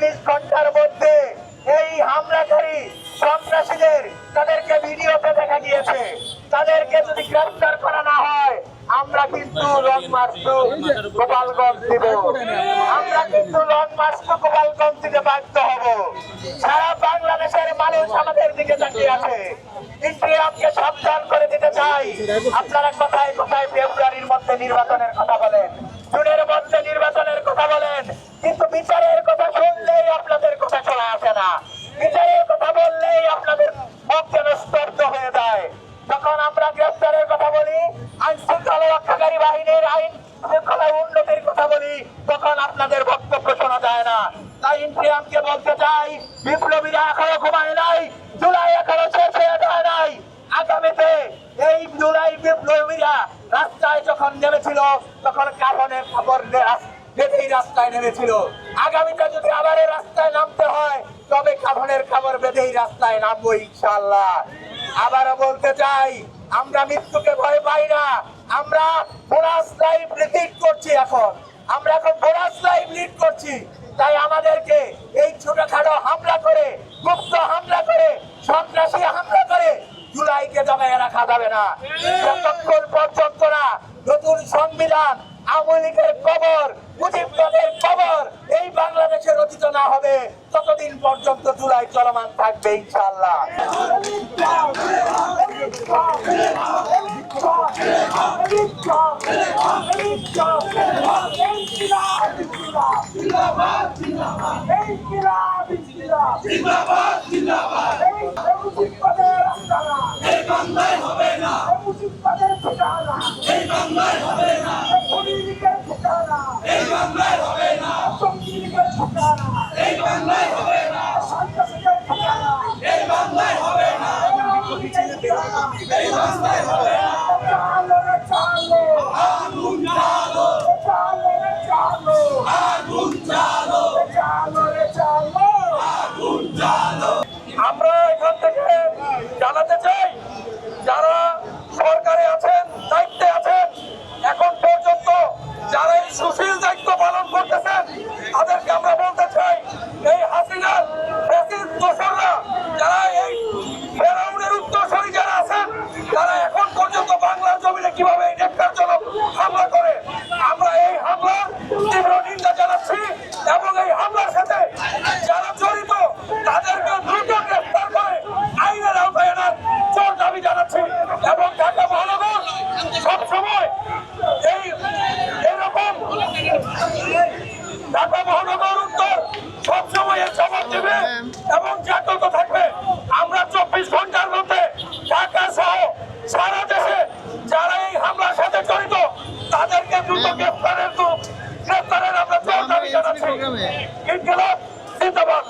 চল্লিশ ঘণ্টার মধ্যে এই হামলাকারী সন্ত্রাসীদের তাদেরকে ভিডিওতে দেখা গিয়েছে। তাদেরকে যদি গ্রেফতার করা না হয়, আমরা কিন্তু লং মার্চ গোপালগঞ্জ দিব। আমরা কিন্তু লং মার্চ গোপালগঞ্জ দিতে বাধ্য হব। সারা বাংলাদেশের মানুষ আমাদের দিকে তাকিয়ে আছে। কিন্তু আমাকে সাবধান করে দিতে চাই। আপনারা কোথায় কোথায় ফেব্রুয়ারির মধ্যে নির্বাচনের না। বিচারের কথা বললেই আপনাদের মুখ যেন স্তব্ধ হয়ে যায়। যখন আমরা গ্রেফতারের কথা বলি আইন শৃঙ্খলা রক্ষাকারী বাহিনীর আইন শৃঙ্খলা উন্নতির কথা বলি, তখন আপনাদের বক্তব্য শোনা যায় না। তাই ইন্ডিয়ামকে বলতে চাই, বিপ্লবীরা এখনও ঘুমায় নাই, জুলাই এখনও শেষ হয়ে যায় নাই। আগামীতে এই জুলাই বিপ্লবীরা রাস্তায় যখন নেমেছিল, তখন কাফনের খবর বেঁধেই রাস্তায় নেমেছিল। আগামীতে যদি আবার রাস্তায় নামতে হয় তবে কাফনের খবর বেঁধেই রাস্তায় নামবো ইনশাল্লাহ আবারও বলতে চাই, আমরা মৃত্যুকে ভয় পাই না। আমরা লাইফ লিড করছি এখন। আমরা এখন লাইফ লিড করছি। তাই আমাদেরকে এই ছোটখাটো হামলা করে গুপ্ত হামলা করে, সন্ত্রাসী হামলা করে জুলাইকে দমায় রাখা যাবে না। যতক্ষণ পর্যন্ত না নতুন সংবিধান, আওয়ামী লীগের কবর মুজিববাদের কবর হবে ততদিন পর্যন্ত জুলাই চলমান থাকবে বাংলায় হবে না। এই বাংলায় হবে না এই বাংলায় হবে না এই বাংলায় হবে না এই বাংলায় হবে না এই বাংলায় হবে না আগুন জ্বালো আগুন জ্বালো আগুন জ্বালো আমরা এখান থেকে জানাতে চাই। যারা সরকারে আছেন, দায়িত্বে আছেন, এখন পর্যন্ত যারা এই সুশীল দায়িত্ব পালন করতেছেন, তাদেরকে আমরা বলতে চাই, এই হাসিনার ফ্যাসিস্ট দোসররা যারা এই ফেরাউনের উত্তরসূরি যারা আছেন তারা এখন পর্যন্ত বাংলার জমিনে কীভাবে এই নেককারজনক হামলা করে আমরা এই হামলা তীব্র নিন্দা জানাচ্ছি এবং এই হামলার সাথে যারা জড়িত তাদেরকে দ্রুত গ্রেফতার করে আইনের আওতায় আনার জোর দাবি জানাচ্ছি এবং ঢাকা মহানগর সবসময় এই এরকম ঢাকা মহানগর উত্তর সবসময় এর জবাব দেবে এবং জাগ্রত থাকবে। আমরা চব্বিশ ঘণ্টার মধ্যে ঢাকা সহ সারা দেশে যারা এই হামলার সাথে জড়িত তাদেরকে দ্রুত গ্রেফতারের তো গ্রেফতারের আমরা জোর দাবি জানাচ্ছি। ইনকলাব জিন্দাবাদ।